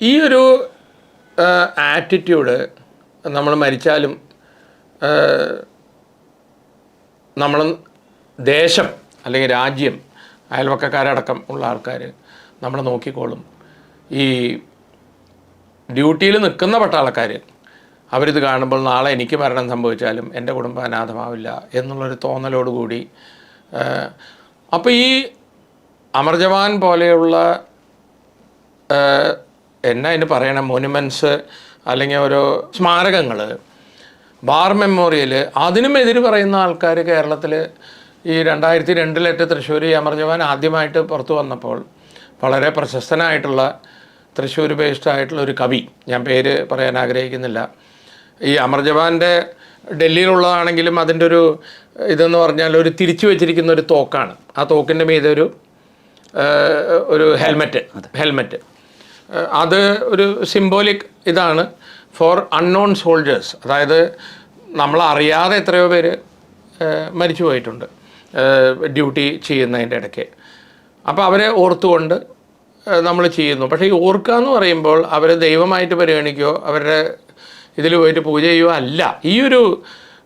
ഈ ഒരു ആറ്റിറ്റ്യൂഡ് നമ്മൾ മരിച്ചാലും നമ്മൾ ദേശം അല്ലെങ്കിൽ രാജ്യം അയൽവക്കക്കാരടക്കം ഉള്ള ആൾക്കാർ നമ്മളെ നോക്കിക്കോളും. ഈ ഡ്യൂട്ടിയിൽ നിൽക്കുന്ന പട്ടാളക്കാർ അവരിത് കാണുമ്പോൾ നാളെ എനിക്ക് മരണം സംഭവിച്ചാലും എന്റെ കുടുംബം അനാഥമാവില്ല എന്നുള്ളൊരു തോന്നലോടുകൂടി അപ്പോൾ ഈ അമർജവാൻ പോലെയുള്ള എന്നാ അതിന് പറയണം? മോനുമെന്റ്സ് അല്ലെങ്കിൽ ഓരോ സ്മാരകങ്ങൾ ബാർ മെമ്മോറിയൽ അതിനും എതിര് പറയുന്ന ആൾക്കാർ കേരളത്തിൽ ഈ രണ്ടായിരത്തി രണ്ടിലേറ്റ് തൃശ്ശൂർ അമർജവാൻ അമർ ജവാൻ ആദ്യമായിട്ട് പുറത്തു വന്നപ്പോൾ വളരെ പ്രശസ്തനായിട്ടുള്ള തൃശ്ശൂർ ബേസ്ഡ് ആയിട്ടുള്ള ഒരു കവി ഞാൻ പേര് പറയാൻ ആഗ്രഹിക്കുന്നില്ല. ഈ അമർ ജവാന്റെ ഡൽഹിയിലുള്ളതാണെങ്കിലും അതിന്റെ ഒരു ഇതെന്ന് പറഞ്ഞാൽ ഒരു തിരിച്ചു വെച്ചിരിക്കുന്ന ഒരു തോക്കാണ്. ആ തോക്കിന്റെ മീതെ ഒരു ഒരു ഹെൽമെറ്റ് ഹെൽമെറ്റ് അത് ഒരു സിംബോളിക് ഇതാണ് ഫോർ അൺനോൺ സോൾജേഴ്സ് അതായത് നമ്മൾ അറിയാതെ എത്രയോ പേര് മരിച്ചു പോയിട്ടുണ്ട് ഡ്യൂട്ടി ചെയ്യുന്നതിന്റെ ഇടയ്ക്ക്. അപ്പോൾ അവരെ ഓർത്തുകൊണ്ട് നമ്മൾ ചെയ്യുന്നു. പക്ഷേ ഈ ഓർക്കുക എന്ന് പറയുമ്പോൾ അവരെ ദൈവമായിട്ട് പരിഗണിക്കുകയോ അവരുടെ ഇതിൽ പോയിട്ട് പൂജ ചെയ്യുകയോ അല്ല. ഈ ഒരു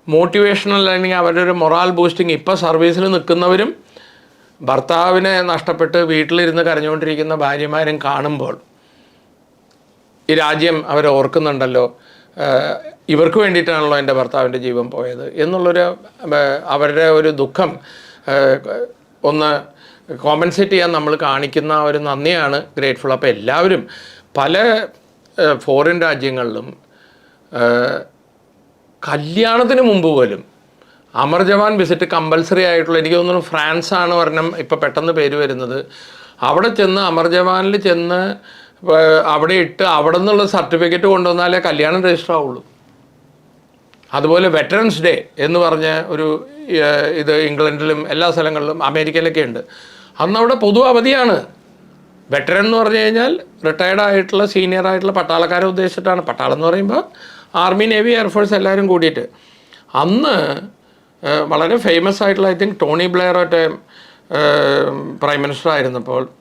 മോട്ടിവേഷണൽ അല്ലെങ്കിൽ അവരുടെ ഒരു മൊറാൽ ബൂസ്റ്റിംഗ് ഇപ്പോൾ സർവീസിൽ നിൽക്കുന്നവരും ഭർത്താവിനെ നഷ്ടപ്പെട്ട് വീട്ടിലിരുന്ന് കരഞ്ഞുകൊണ്ടിരിക്കുന്ന ഭാര്യമാരും കാണുമ്പോൾ ഈ രാജ്യം അവരെ ഓർക്കുന്നുണ്ടല്ലോ. ഇവർക്ക് വേണ്ടിയിട്ടാണല്ലോ എന്റെ ഭർത്താവിന്റെ ജീവൻ പോയത് എന്നുള്ളൊരു അവരുടെ ഒരു ദുഃഖം ഒന്ന് കോമ്പൻസേറ്റ് ചെയ്യാൻ നമ്മൾ കാണിക്കുന്ന ഒരു നന്ദിയാണ് ഗ്രേറ്റ്ഫുൾ. അപ്പോൾ എല്ലാവരും പല ഫോറിൻ രാജ്യങ്ങളിലും കല്യാണത്തിന് മുമ്പ് പോലും അമർ ജവാൻ വിസിറ്റ് കമ്പൽസറി ആയിട്ടുള്ള എനിക്ക് തോന്നുന്നു ഫ്രാൻസാണ് ഒരെണ്ണം ഇപ്പം പെട്ടെന്ന് പേര് വരുന്നത്. അവിടെ ചെന്ന് അമർ ജവാനിൽ ചെന്ന് അവിടെ ഇട്ട് അവിടെ നിന്നുള്ള സർട്ടിഫിക്കറ്റ് കൊണ്ടുവന്നാലേ കല്യാണം രജിസ്റ്റർ ആവുള്ളൂ. അതുപോലെ വെറ്ററൻസ് ഡേ എന്ന് പറഞ്ഞ ഒരു ഇത് ഇംഗ്ലണ്ടിലും എല്ലാ സ്ഥലങ്ങളിലും അമേരിക്കയിലൊക്കെ ഉണ്ട്. അന്ന് അവിടെ പൊതു അവധിയാണ്. വെറ്ററൻ എന്ന് പറഞ്ഞു കഴിഞ്ഞാൽ റിട്ടയർഡ് ആയിട്ടുള്ള സീനിയർ ആയിട്ടുള്ള പട്ടാളക്കാരെ ഉദ്ദേശിച്ചിട്ടാണ്. പട്ടാളം എന്ന് പറയുമ്പോൾ ആർമി നേവി എയർഫോഴ്സ് എല്ലാവരും കൂടിയിട്ട്. അന്ന് വളരെ ഫേമസ് ആയിട്ടുള്ള ഐ തിങ്ക് ടോണി ബ്ലെയർ ഒറ്റ പ്രൈം മിനിസ്റ്റർ ആയിരുന്നപ്പോൾ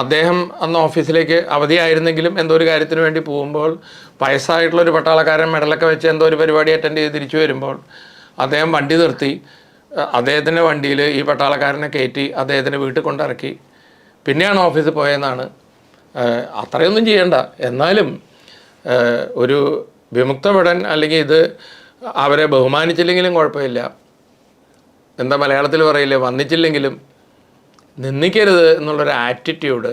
അദ്ദേഹം അന്ന് ഓഫീസിലേക്ക് അവധിയായിരുന്നെങ്കിലും എന്തോ ഒരു കാര്യത്തിന് വേണ്ടി പോകുമ്പോൾ വയസ്സായിട്ടുള്ളൊരു പട്ടാളക്കാരൻ മെഡലൊക്കെ വെച്ച് എന്തോ ഒരു പരിപാടി അറ്റൻഡ് ചെയ്ത് തിരിച്ചു വരുമ്പോൾ അദ്ദേഹം വണ്ടി നിർത്തി. അദ്ദേഹത്തിന്റെ വണ്ടിയിൽ ഈ പട്ടാളക്കാരനെ കയറ്റി അദ്ദേഹത്തിന്റെ വീട്ടിൽ കൊണ്ടിറക്കി. പിന്നെയാണ് ഓഫീസിൽ പോയതെന്നാണ് അത്രയൊന്നും ചെയ്യണ്ട. എന്നാലും ഒരു വിമുക്തഭടൻ അല്ലെങ്കിൽ ഇത് അവരെ ബഹുമാനിച്ചില്ലെങ്കിലും കുഴപ്പമില്ല. എന്താ മലയാളത്തിൽ പറയില്ലേ? വന്നിച്ചില്ലെങ്കിലും നിന്ദിക്കരുത് എന്നുള്ളൊരു ആറ്റിറ്റ്യൂഡ്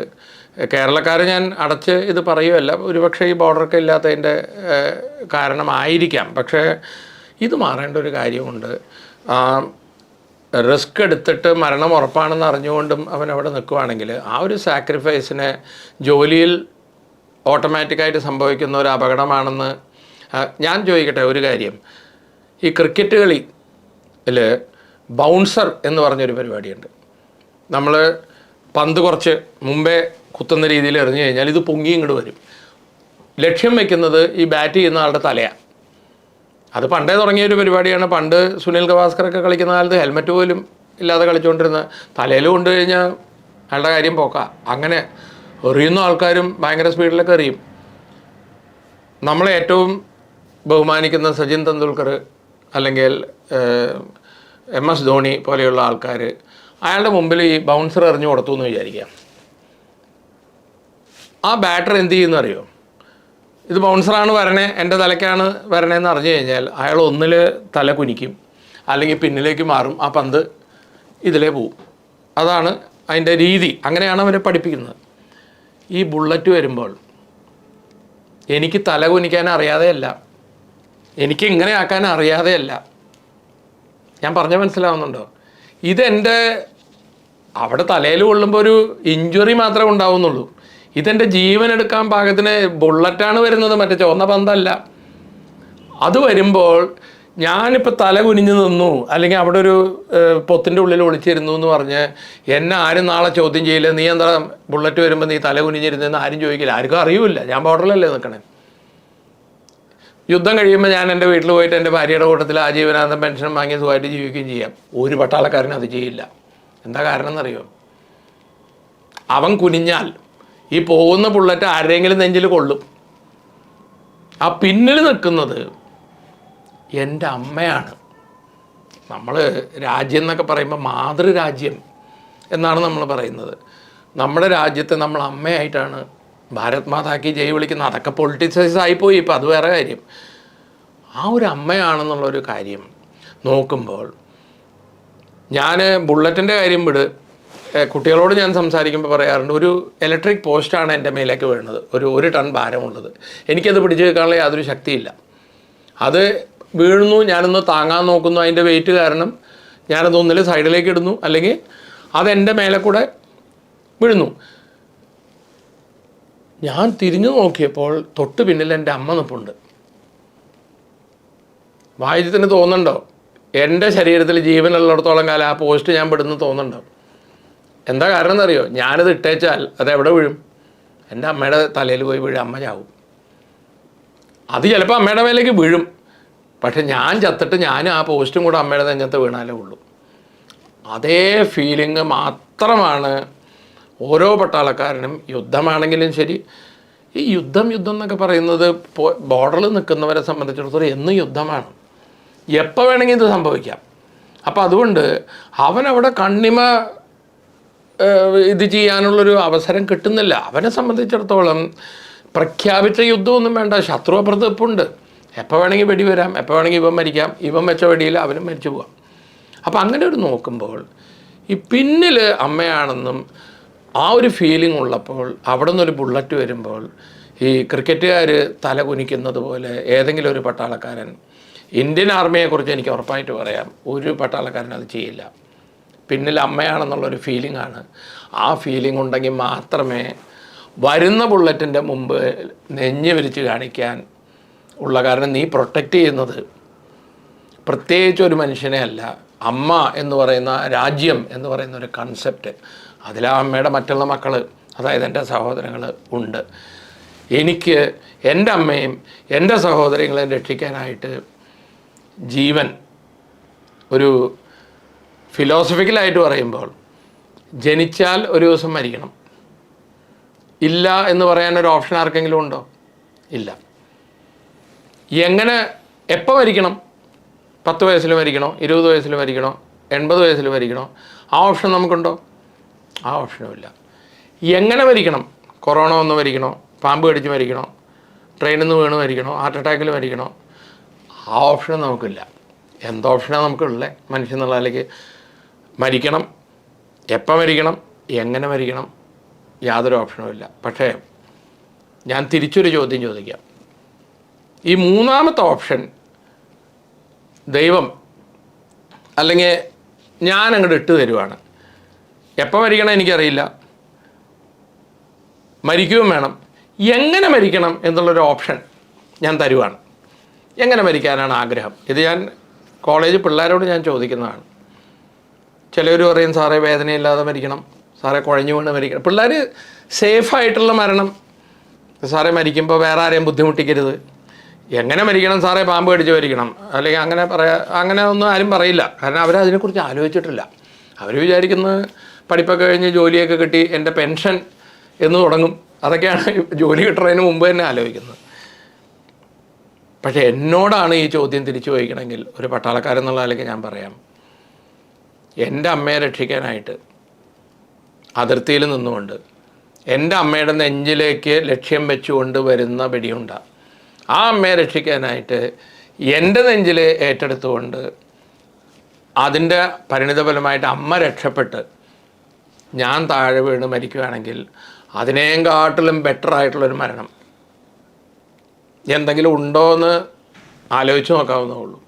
കേരളക്കാർ ഞാൻ അടച്ച് ഇത് പറയുമല്ല ഒരുപക്ഷെ ഈ ബോർഡറൊക്കെ ഇല്ലാത്തതിന്റെ കാരണമായിരിക്കാം. പക്ഷേ ഇത് മാറേണ്ട ഒരു കാര്യമുണ്ട്. റിസ്ക് എടുത്തിട്ട് മരണം ഉറപ്പാണെന്ന് അറിഞ്ഞുകൊണ്ടും അവൻ അവിടെ നിൽക്കുവാണെങ്കിൽ ആ ഒരു സാക്രിഫൈസിനെ ജോലിയിൽ ഓട്ടോമാറ്റിക്കായിട്ട് സംഭവിക്കുന്ന ഒരു അപകടമാണെന്ന് ഞാൻ ചോദിക്കട്ടെ ഒരു കാര്യം. ഈ ക്രിക്കറ്റ് കളിയിൽ ബൗൺസർ എന്ന് പറഞ്ഞൊരു പരിപാടിയുണ്ട്. നമ്മൾ പന്ത് കുറച്ച് മുമ്പേ കുത്തുന്ന രീതിയിൽ എറിഞ്ഞു കഴിഞ്ഞാൽ ഇത് പൊങ്ങി ഇങ്ങോട്ട് വരും. ലക്ഷ്യം വെക്കുന്നത് ഈ ബാറ്റ് ചെയ്യുന്ന ആളുടെ തലയാണ് അത് പണ്ടേ തുടങ്ങിയ ഒരു പരിപാടിയാണ്. പണ്ട് സുനിൽ ഗവാസ്കറൊക്കെ കളിക്കുന്ന കാലത്ത് ഹെൽമെറ്റ് പോലും ഇല്ലാതെ കളിച്ചുകൊണ്ടിരുന്ന തലയിൽ കൊണ്ടു കഴിഞ്ഞാൽ അയാളുടെ കാര്യം പോക്കാം. അങ്ങനെ എറിയുന്ന ആൾക്കാരും ഭയങ്കര സ്പീഡിലൊക്കെ എറിയും. നമ്മളെ ഏറ്റവും ബഹുമാനിക്കുന്ന സച്ചിൻ തെണ്ടുൽക്കർ അല്ലെങ്കിൽ എം എസ് ധോണി പോലെയുള്ള ആൾക്കാർ അയാളുടെ മുമ്പിൽ ഈ ബൗൺസർ എറിഞ്ഞു കൊടുത്തു എന്ന് വിചാരിക്കാം ആ ബാറ്റർ എന്ത് ചെയ്യുന്ന അറിയോ? ഇത് ബൗൺസറാണ് വരണേ എന്റെ തലയ്ക്കാണ് വരണേന്ന് അറിഞ്ഞു കഴിഞ്ഞാൽ അയാൾ ഒന്നിൽ തല കുനിക്കും അല്ലെങ്കിൽ പിന്നിലേക്ക് മാറും ആ പന്ത് ഇതിലേ പോവും. അതാണ് അതിന്റെ രീതി. അങ്ങനെയാണ് അവരെ പഠിപ്പിക്കുന്നത്. ഈ ബുള്ളറ്റ് വരുമ്പോൾ എനിക്ക് തല കുനിക്കാൻ അറിയാതെയല്ല എനിക്ക് ഇങ്ങനെ ആക്കാൻ അറിയാതെയല്ല. ഞാൻ പറഞ്ഞ മനസ്സിലാവുന്നുണ്ടോ? ഇതെന്റെ അവിടെ തലയിൽ കൊള്ളുമ്പോൾ ഒരു ഇഞ്ചുറി മാത്രമേ ഉണ്ടാവുന്നുള്ളൂ. ഇതെന്റെ ജീവൻ എടുക്കാൻ പാകത്തിന് ബുള്ളറ്റാണ് വരുന്നത് മറ്റേ ചുവന്ന പന്തല്ല. അത് വരുമ്പോൾ ഞാനിപ്പോൾ തല കുനിഞ്ഞു നിന്നു അല്ലെങ്കിൽ അവിടെ ഒരു പൊത്തിന്റെ ഉള്ളിൽ ഒളിച്ചിരുന്നു എന്ന് പറഞ്ഞ് എന്നെ ആരും നാളെ ചോദ്യം ചെയ്യില്ല. നീ എന്താ ബുള്ളറ്റ് വരുമ്പോൾ നീ തല കുനിഞ്ഞിരുന്നെന്ന് ആരും ചോദിക്കില്ല. ആർക്കും അറിയില്ല. ഞാൻ ബോർഡറിലല്ലേ നിൽക്കണേ യുദ്ധം കഴിയുമ്പോൾ ഞാൻ എന്റെ വീട്ടിൽ പോയിട്ട് എന്റെ ഭാര്യയുടെ കൂട്ടത്തിൽ ആജീവനാന്തം പെൻഷൻ വാങ്ങി സുഖമായിട്ട് ജീവിക്കുകയും ചെയ്യാം. ഒരു പട്ടാളക്കാരനും അത് ചെയ്യില്ല. എന്താ കാരണം എന്നറിയോ അവൻ കുനിഞ്ഞാൽ ഈ പോകുന്ന ബുള്ളറ്റ് ആരെങ്കിലും നെഞ്ചിൽ കൊള്ളും. ആ പിന്നിൽ നിൽക്കുന്നത് എന്റെ അമ്മയാണ്. നമ്മൾ രാജ്യം എന്നൊക്കെ പറയുമ്പോൾ മാതൃരാജ്യം എന്നാണ് നമ്മൾ പറയുന്നത്. നമ്മുടെ രാജ്യത്തെ നമ്മൾ അമ്മയായിട്ടാണ് ഭാരത് മാതാക്കി ജയ് വിളിക്കുന്നത്. അതൊക്കെ പൊളിറ്റിസൈസ് ആയിപ്പോയി ഇപ്പോൾ അത് വേറെ കാര്യം. ആ ഒരു അമ്മയാണെന്നുള്ളൊരു കാര്യം നോക്കുമ്പോൾ ഞാൻ ബുള്ളറ്റിന്റെ കാര്യം വിട്. കുട്ടികളോട് ഞാൻ സംസാരിക്കുമ്പോൾ പറയാറുണ്ട് ഒരു ഇലക്ട്രിക് പോസ്റ്റാണ് എന്റെ മേലേക്ക് വീഴുന്നത്. ഒരു ഒരു ടൺ ഭാരമുള്ളത്. എനിക്കത് പിടിച്ചു വെക്കാനുള്ള യാതൊരു ശക്തിയില്ല. അത് വീഴുന്നു ഞാനൊന്ന് താങ്ങാൻ നോക്കുന്നു അതിന്റെ വെയിറ്റ് കാരണം ഞാനത് ഒന്നിൽ സൈഡിലേക്ക് ഇടുന്നു അല്ലെങ്കിൽ അതെന്റെ മേലെ കൂടെ വീഴുന്നു. ഞാൻ തിരിഞ്ഞു നോക്കിയപ്പോൾ തൊട്ട് പിന്നിൽ എന്റെ അമ്മ നിപ്പുണ്ട്. വായിച്ചതിന് തോന്നുന്നുണ്ടോ? എന്റെ ശരീരത്തിൽ ജീവനുള്ളിടത്തോളം കാലം ആ പോസ്റ്റ് ഞാൻ പെടുന്നു തോന്നുന്നുണ്ടാവും. എന്താ കാരണം എന്നറിയോ? ഞാനത് ഇട്ടേച്ചാൽ അത് എവിടെ വീഴും? എന്റെ അമ്മയുടെ തലയിൽ പോയി വീഴും അമ്മ ചാവും. അത് ചിലപ്പോൾ അമ്മയുടെ മേലേക്ക് വീഴും. പക്ഷെ ഞാൻ ചത്തിട്ട് ഞാനും ആ പോസ്റ്റും കൂടെ അമ്മയുടെ നെഞ്ഞത്ത് വീണാലേ ഉള്ളൂ. അതേ ഫീലിംഗ് മാത്രമാണ് ഓരോ പട്ടാളക്കാരനും യുദ്ധമാണെങ്കിലും ശരി. ഈ യുദ്ധം യുദ്ധം എന്നൊക്കെ പറയുന്നത് ബോർഡറിൽ നിൽക്കുന്നവരെ സംബന്ധിച്ചിടത്തോളം എന്നും യുദ്ധമാണ്. എപ്പോൾ വേണമെങ്കിൽ ഇത് സംഭവിക്കാം. അപ്പോൾ അതുകൊണ്ട് അവനവിടെ കണ്ണിമ ഇത് ചെയ്യാനുള്ളൊരു അവസരം കിട്ടുന്നില്ല. അവനെ സംബന്ധിച്ചിടത്തോളം പ്രഖ്യാപിച്ച യുദ്ധമൊന്നും വേണ്ട. ശത്രു അപ്രതിപ്പുണ്ട് എപ്പോൾ വേണമെങ്കിൽ വെടി വരാം എപ്പോൾ വേണമെങ്കിൽ ഇവൻ മരിക്കാം. ഇവൻ വെച്ച വെടിയിൽ അവനും മരിച്ചു പോകാം അപ്പോൾ അങ്ങനെ ഒരു നോക്കുമ്പോൾ ഈ പിന്നിൽ അമ്മയാണെന്നും ആ ഒരു ഫീലിംഗ് ഉള്ളപ്പോൾ അവിടെ നിന്നൊരു ബുള്ളറ്റ് വരുമ്പോൾ ഈ ക്രിക്കറ്റുകാർ തല കുനിക്കുന്നത് പോലെ ഏതെങ്കിലും ഒരു പട്ടാളക്കാരൻ ഇന്ത്യൻ ആർമിയെക്കുറിച്ച് എനിക്ക് ഉറപ്പായിട്ട് പറയാം ഒരു പട്ടാളക്കാരൻ അത് ചെയ്യില്ല. പിന്നിൽ അമ്മയാണെന്നുള്ളൊരു ഫീലിംഗ് ആണ്. ആ ഫീലിംഗ് ഉണ്ടെങ്കിൽ മാത്രമേ വരുന്ന ബുള്ളറ്റിന്റെ മുമ്പ് നെഞ്ഞ് വിരിച്ച് കാണിക്കാൻ ഉള്ള കാരണം നീ പ്രൊട്ടക്റ്റ് ചെയ്യുന്നത് പ്രത്യേകിച്ച് ഒരു മനുഷ്യനെ അല്ല അമ്മ എന്ന് പറയുന്ന രാജ്യം എന്ന് പറയുന്ന ഒരു കൺസെപ്റ്റ് അതിൽ ആ അമ്മയുടെ മറ്റുള്ള മക്കൾ അതായത് എന്റെ സഹോദരങ്ങൾ ഉണ്ട്. എനിക്ക് എന്റെ അമ്മയും എന്റെ സഹോദരങ്ങളെയും രക്ഷിക്കാനായിട്ട് ജീവൻ ഒരു ഫിലോസഫിക്കലായിട്ട് പറയുമ്പോൾ ജനിച്ചാൽ ഒരു ദിവസം മരിക്കണം. ഇല്ല എന്ന് പറയാനൊരു ഓപ്ഷൻ ആർക്കെങ്കിലും ഉണ്ടോ? ഇല്ല. എങ്ങനെ എപ്പോൾ മരിക്കണം? പത്ത് വയസ്സിൽ മരിക്കണോ? ഇരുപത് വയസ്സിൽ മരിക്കണോ? എൺപത് വയസ്സിൽ മരിക്കണോ? ആ ഓപ്ഷൻ നമുക്കുണ്ടോ? ആ ഓപ്ഷനുമില്ല എങ്ങനെ മരിക്കണം? കൊറോണ വന്ന് മരിക്കണോ? പാമ്പ് കടിച്ച് മരിക്കണോ? ട്രെയിനിൽ നിന്ന് വീണ് മരിക്കണോ? ഹാർട്ട് അറ്റാക്കിൽ മരിക്കണോ? ആ ഓപ്ഷൻ നമുക്കില്ല. എന്ത് ഓപ്ഷനാണ് നമുക്കുള്ളത് മനുഷ്യൻ എന്നുള്ള നിലയ്ക്ക് മരിക്കണം. എപ്പോൾ മരിക്കണം? എങ്ങനെ മരിക്കണം? യാതൊരു ഓപ്ഷനും ഇല്ല. പക്ഷേ ഞാൻ തിരിച്ചൊരു ചോദ്യം ചോദിക്കാം. ഈ മൂന്നാമത്തെ ഓപ്ഷൻ ദൈവം അല്ലെങ്കിൽ ഞാൻ അങ്ങോട്ട് ഇട്ട് തരുവാണ്. എപ്പോൾ മരിക്കണം എനിക്കറിയില്ല. മരിക്കുകയും വേണം. എങ്ങനെ മരിക്കണം എന്നുള്ളൊരു ഓപ്ഷൻ ഞാൻ തരുവാണ്. എങ്ങനെ മരിക്കാനാണ് ആഗ്രഹം? ഇത് ഞാൻ കോളേജ് പിള്ളേരോട് ഞാൻ ചോദിക്കുന്നതാണ്. ചിലർ പറയും സാറേ വേദനയില്ലാതെ മരിക്കണം. സാറേ കുഴഞ്ഞു വീണ് മരിക്കണം. പിള്ളേർ സേഫായിട്ടുള്ള മരണം. സാറേ മരിക്കുമ്പോൾ വേറെ ആരെയും ബുദ്ധിമുട്ടിക്കരുത്. എങ്ങനെ മരിക്കണം? സാറേ പാമ്പ് കടിച്ച് മരിക്കണം. അല്ലെങ്കിൽ അങ്ങനെ പറയാ അങ്ങനെ ഒന്നും ആരും പറയില്ല. കാരണം അവർ അതിനെക്കുറിച്ച് ആലോചിച്ചിട്ടില്ല. അവർ വിചാരിക്കുന്നത് പഠിപ്പൊക്കെ കഴിഞ്ഞ് ജോലിയൊക്കെ കിട്ടി എന്റെ പെൻഷൻ എന്ന് തുടങ്ങും. അതൊക്കെയാണ് ജോലി കിട്ടുന്നതിന് മുമ്പ് തന്നെ ആലോചിക്കുന്നത്. പക്ഷേ എന്നോടാണ് ഈ ചോദ്യം തിരിച്ചു ചോദിക്കണമെങ്കിൽ ഒരു പട്ടാളക്കാരെന്നുള്ള നിലയ്ക്ക് ഞാൻ പറയാം. എന്റെ അമ്മയെ രക്ഷിക്കാനായിട്ട് അതിർത്തിയിൽ നിന്നുകൊണ്ട് എന്റെ അമ്മയുടെ നെഞ്ചിലേക്ക് ലക്ഷ്യം വെച്ചുകൊണ്ട് വരുന്ന വെടിയുണ്ട. ആ അമ്മയെ രക്ഷിക്കാനായിട്ട് എന്റെ നെഞ്ചിൽ ഏറ്റെടുത്തുകൊണ്ട് അതിന്റെ പരിണിതഫലമായിട്ട് അമ്മ രക്ഷപ്പെട്ട് ഞാൻ താഴെ വീണ് മരിക്കുകയാണെങ്കിൽ അതിനേം കാട്ടിലും ബെറ്റർ മരണം. എന്തെങ്കിലും ഉണ്ടോ എന്ന് ആലോചിച്ച് നോക്കാവുന്നേ ഉള്ളൂ.